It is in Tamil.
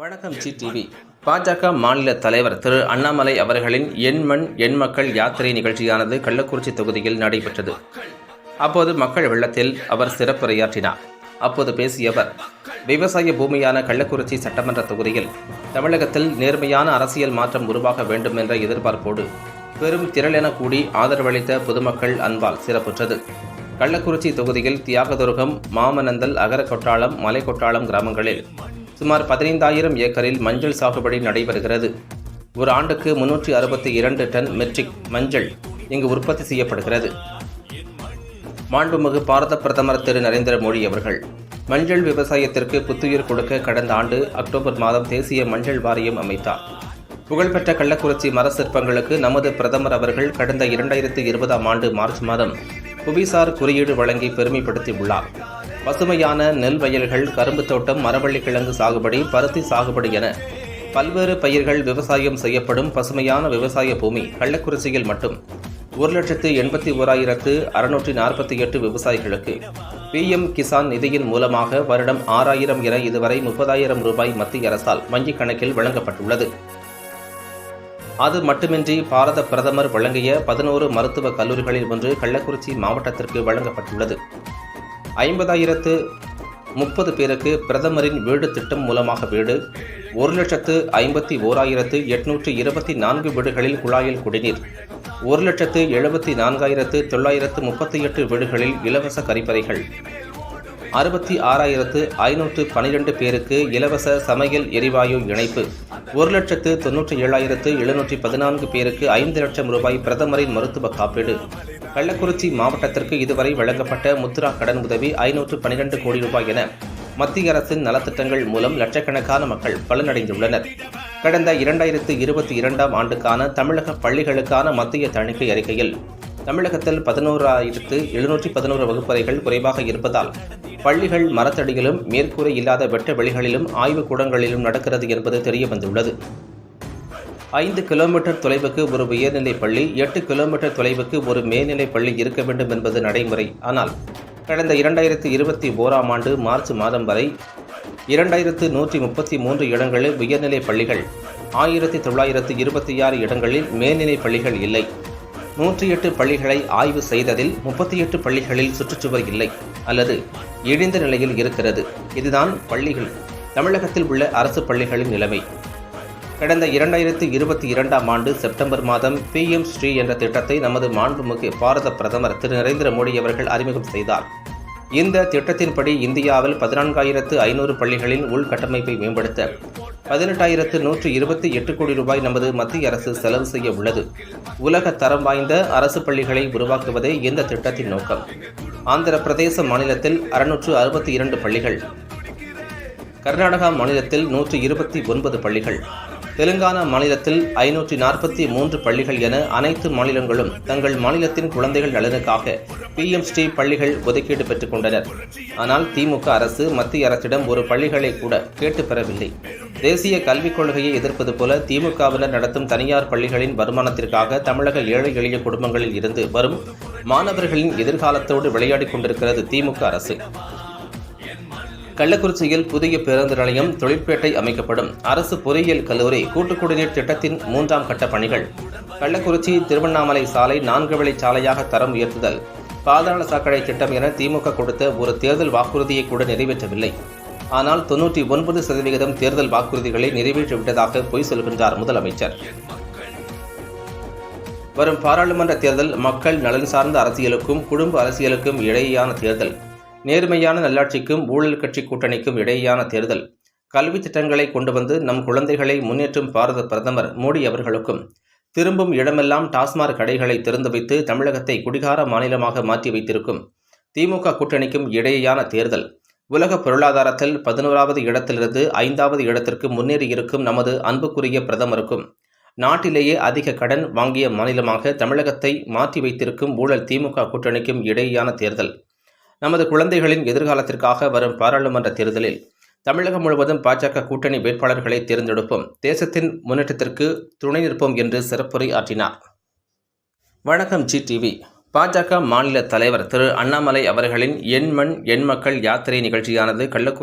வணக்கம் ஜி டிவி பாஜக மாநில தலைவர் திரு அண்ணாமலை அவர்களின் எண்மண் எண் மக்கள் யாத்திரை நிகழ்ச்சியானது கள்ளக்குறிச்சி தொகுதியில் நடைபெற்றது. அப்போது மக்கள் வெள்ளத்தில் அவர் சிறப்புரையாற்றினார். அப்போது பேசிய அவர் விவசாய பூமியான கள்ளக்குறிச்சி சட்டமன்ற தொகுதியில் தமிழகத்தில் நேர்மையான அரசியல் மாற்றம் உருவாக வேண்டும் என்ற எதிர்பார்ப்போடு பெரும் திரளென கூடி ஆதரவளித்த பொதுமக்கள் அன்பால் சிறப்புற்றது. கள்ளக்குறிச்சி தொகுதியில் தியாகதுருகம் மாமனந்தல் அகரக்கொட்டாளம் மலைக்கொட்டாளம் கிராமங்களில் சுமார் பதினைந்தாயிரம் ஏக்கரில் மஞ்சள் சாகுபடி நடைபெறுகிறது. ஒரு ஆண்டுக்கு முன்னூற்றி அறுபத்தி இரண்டு டன் மெட்ரிக் மஞ்சள் இங்கு உற்பத்தி செய்யப்படுகிறது. மாண்புமிகு பாரத பிரதமர் திரு நரேந்திர மோடி அவர்கள் மஞ்சள் விவசாயத்திற்கு புத்துயிர் கொடுக்க கடந்த ஆண்டு அக்டோபர் மாதம் தேசிய மஞ்சள் வாரியம் அமைத்தார். புகழ்பெற்ற கள்ளக்குறிச்சி மர சிற்பங்களுக்கு நமது பிரதமர் அவர்கள் கடந்த இரண்டாயிரத்தி இருபதாம் ஆண்டு மார்ச் மாதம் புவிசார் குறியீடு வழங்கி பெருமைப்படுத்தியுள்ளார். பசுமையான நெல் வயல்கள் கரும்பு தோட்டம் மரவள்ளி கிழங்கு சாகுபடி பருத்தி சாகுபடி என பல்வேறு பயிர்கள் விவசாயம் செய்யப்படும் பசுமையான விவசாய பூமி கள்ளக்குறிச்சியில் மட்டும். ஒரு லட்சத்து எண்பத்தி ஓராயிரத்து அறுநூற்றி நாற்பத்தி எட்டு விவசாயிகளுக்கு பிஎம் கிசான் நிதியின் மூலமாக வருடம் ஆறாயிரம் என இதுவரை முப்பதாயிரம் ரூபாய் மத்திய அரசால் வங்கிக் கணக்கில் வழங்கப்பட்டுள்ளது. அது மட்டுமின்றி பாரத பிரதமர் வழங்கிய பதினோரு மருத்துவக் கல்லூரிகளில் ஒன்று கள்ளக்குறிச்சி மாவட்டத்திற்கு வழங்கப்பட்டுள்ளது. ஐம்பதாயிரத்து முப்பது பேருக்கு பிரதமரின் வீடு திட்டம் மூலமாக வீடு ஒரு லட்சத்து ஐம்பத்தி ஓராயிரத்து எட்நூற்று இருபத்தி நான்கு வீடுகளில் குழாயில் குடிநீர் ஒரு லட்சத்து எழுபத்தி நான்காயிரத்து தொள்ளாயிரத்து முப்பத்தி எட்டு வீடுகளில் இலவச கரிப்பறைகள் அறுபத்தி ஆறாயிரத்து ஐநூற்று பனிரெண்டு பேருக்கு இலவச சமையல் எரிவாயு இணைப்பு ஒரு லட்சத்து தொன்னூற்றி ஏழாயிரத்து எழுநூற்றி பதினான்கு பேருக்கு ஐந்து லட்சம் ரூபாய் பிரதமரின் மருத்துவ காப்பீடு. கள்ளக்குறிச்சி மாவட்டத்திற்கு இதுவரை வழங்கப்பட்ட முத்ரா கடன் உதவி ஐநூற்று பனிரெண்டு கோடி ரூபாய் என மத்திய அரசின் நலத்திட்டங்கள் மூலம் லட்சக்கணக்கான மக்கள் பலனடைந்துள்ளனர். கடந்த இரண்டாயிரத்து இருபத்தி இரண்டாம் ஆண்டுக்கான தமிழக பள்ளிகளுக்கான மத்திய தணிக்கை அறிக்கையில் தமிழகத்தில் பதினோராயிரத்து எழுநூற்றி பதினோரு வகுப்பறைகள் குறைவாக இருப்பதால் பள்ளிகள் மரத்தடியிலும் மேற்கூரை இல்லாத வெட்ட வெளிகளிலும் ஆய்வுக் கூடங்களிலும் நடக்கிறது என்பது தெரியவந்துள்ளது ஐந்து கிலோமீட்டர் தொலைவுக்கு ஒரு உயர்நிலைப் பள்ளி எட்டு கிலோமீட்டர் தொலைவுக்கு ஒரு மேல்நிலைப் பள்ளி இருக்க வேண்டும் என்பது நடைமுறை. ஆனால் கடந்த இரண்டாயிரத்தி இருபத்தி ஓராம் ஆண்டு மார்ச் மாதம் வரை இரண்டாயிரத்து நூற்றி முப்பத்தி மூன்று இடங்களில் உயர்நிலைப் பள்ளிகள் ஆயிரத்தி தொள்ளாயிரத்து இருபத்தி ஆறு இடங்களில் மேல்நிலைப் பள்ளிகள் இல்லை. நூற்றி எட்டு பள்ளிகளை ஆய்வு செய்ததில் முப்பத்தி எட்டு பள்ளிகளில் சுற்றுச்சுவர் இல்லை அல்லது இழிந்த நிலையில் இருக்கிறது. இதுதான் பள்ளிகள். தமிழகத்தில் உள்ள அரசு பள்ளிகளின் நிலைமை. கடந்த இரண்டாயிரத்தி இருபத்தி இரண்டாம் ஆண்டு செப்டம்பர் மாதம் பிஎம் ஸ்ரீ என்ற திட்டத்தை நமது மாண்புமிகு பாரத பிரதமர் திரு நரேந்திர மோடி அவர்கள் அறிமுகம் செய்தார். இந்த திட்டத்தின்படி இந்தியாவில் பதினான்காயிரத்து ஐநூறு பள்ளிகளின் உள்கட்டமைப்பை மேம்படுத்த பதினெட்டாயிரத்து நூற்று இருபத்தி எட்டு கோடி ரூபாய் நமது மத்திய அரசு செலவு செய்ய உள்ளது. உலக தரம் வாய்ந்த அரசு பள்ளிகளை உருவாக்குவதே இந்த திட்டத்தின் நோக்கம். ஆந்திர பிரதேச மாநிலத்தில் அறுநூற்று அறுபத்தி இரண்டு பள்ளிகள். கர்நாடகா மாநிலத்தில் நூற்று இருபத்தி ஒன்பது பள்ளிகள். தெலுங்கானா மாநிலத்தில் ஐநூற்றி நாற்பத்தி மூன்று பள்ளிகள் என அனைத்து மாநிலங்களும் தங்கள் மாநிலத்தின் குழந்தைகள் நலனுக்காக பிஎம் ஸ்ரீ பள்ளிகள் ஒதுக்கீடு பெற்றுக் கொண்டனர். ஆனால் திமுக அரசு மத்திய அரசிடம் ஒரு பள்ளிகளை கூட கேட்டு பெறவில்லை. தேசிய கல்விக் கொள்கையை எதிர்ப்பது போல திமுகவினர் நடத்தும் தனியார் பள்ளிகளின் வருமானத்திற்காக தமிழக ஏழை எளிய குடும்பங்களில் இருந்து வரும் மாணவர்களின் எதிர்காலத்தோடு விளையாடிக் கொண்டிருக்கிறது திமுக அரசு. கள்ளக்குறிச்சியில் புதிய பேருந்து நிலையம் தொழிற்பேட்டை அமைக்கப்படும். அரசு பொறியியல் கல்லூரி கூட்டுக்குடிநீர் திட்டத்தின் மூன்றாம் கட்ட பணிகள். கள்ளக்குறிச்சி திருவண்ணாமலை சாலை நான்கு வழி சாலையாக தரம் உயர்த்துதல். பாதாள சாக்கடை திட்டம் என திமுக கொடுத்த ஒரு தேர்தல் வாக்குறுதியை கூட நிறைவேற்றவில்லை. ஆனால் தொன்னூற்றி ஒன்பது சதவிகிதம் தேர்தல் வாக்குறுதிகளை நிறைவேற்றிவிட்டதாக பொய் சொல்கின்றார் முதலமைச்சர். வரும் பாராளுமன்ற தேர்தல் மக்கள் நலன் சார்ந்த அரசியலுக்கும் குடும்ப அரசியலுக்கும் இடையேயான தேர்தல். நேர்மையான நல்லாட்சிக்கும் ஊழல் கட்சி கூட்டணிக்கும் இடையேயான தேர்தல். கல்வி திட்டங்களை கொண்டு வந்து நம் குழந்தைகளை முன்னேற்றும் பாரத பிரதமர் மோடி அவர்களுக்கும் திரும்பும் இடமெல்லாம் டாஸ்மாக் கடைகளை திறந்து வைத்து தமிழகத்தை குடிகார மாநிலமாக மாற்றி வைத்திருக்கும் திமுக கூட்டணிக்கும் இடையேயான தேர்தல். உலக பொருளாதாரத்தில் பதினோராவது இடத்திலிருந்து ஐந்தாவது இடத்திற்கு முன்னேறி இருக்கும் நமது அன்புக்குரிய பிரதமருக்கும் நாட்டிலேயே அதிக கடன் வாங்கிய மாநிலமாக தமிழகத்தை மாற்றி வைத்திருக்கும் ஊழல் திமுக கூட்டணிக்கும் இடையேயான தேர்தல். நமது குழந்தைகளின் எதிர்காலத்திற்காக வரும் பாராளுமன்ற தேர்தலில் தமிழகம் முழுவதும் பாஜக கூட்டணி வேட்பாளர்களை தேர்ந்தெடுப்போம். தேசத்தின் முன்னேற்றத்திற்கு துணை நிற்போம் என்று சிறப்புரை ஆற்றினார் வணக்கம் ஜி டிவி பாஜக மாநில தலைவர் திரு அண்ணாமலை அவர்களின் எண் மண் எண் மக்கள் யாத்திரை நிகழ்ச்சியானது கள்ளக்குறிச்சி